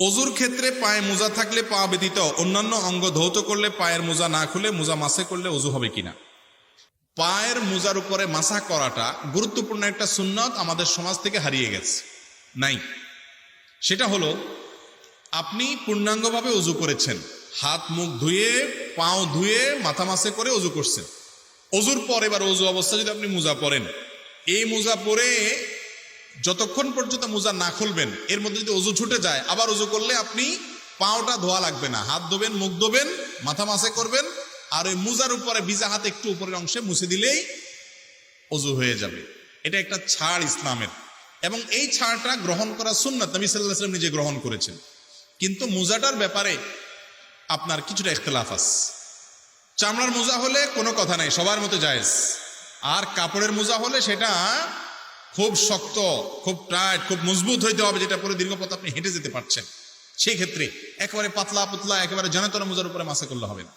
অজুর ক্ষেত্রে পায়ে মোজা থাকলে পা ব্যতীত অন্যান্য অঙ্গ ধৌত করলে পায়ের মোজা না খুলে, মোজা মাসে করলে অজু হবে কিনা? পায়ের মোজার উপরে মাসা করাটা গুরুত্বপূর্ণ একটা সুন্নত আমাদের সমাজ থেকে হারিয়ে গেছে। নাই। সেটা হলো, আপনি পূর্ণাঙ্গভাবে অজু করেছেন। হাত, মুখ ধুয়ে, পাও ধুয়ে, মাথা মাসে করে অজু করছেন। অজুর পর এবার অজু অবস্থা যদি আপনি মোজা পরেন। এই মোজা পরে যতক্ষণ পর্যন্ত মোজা না খুলবেন, এর মধ্যে যদি অজু ছুটে যায়, আবার অজু করলে আপনি পাওটা ধোয়া লাগবে না। হাত ধোবেন, মুখ ধোবেন, মাথা মাসে করবেন, আর ওই মোজার উপরে ভিজা হাত একটু উপরের অংশে মুছে দিলেই অজু হয়ে যাবে। এটা একটা ছাড় ইসলামের। এবং এই ছাড়টা গ্রহণ করা সুন্নাত, নবী সাল্লাহ সাল্লাম নিজে গ্রহণ করেছেন। কিন্তু মোজাটার ব্যাপারে আপনার কিছুটা ইখতলাফ আছে। চামড়ার মোজা হলে কোনো কথা নাই, সবার মতো জায়েজ। আর কাপড়ের মোজা হলে সেটা খুব শক্ত, খুব টাইট খুব মজবুত হইতে হবে যেটা পরে দীর্ঘ পথ আপনি হেঁটে যেতে পারছেন। সেই ক্ষেত্রে একেবারে পাতলা পুতলা একেবারে জনতর মোজার উপরে মাসা করলে হবে না।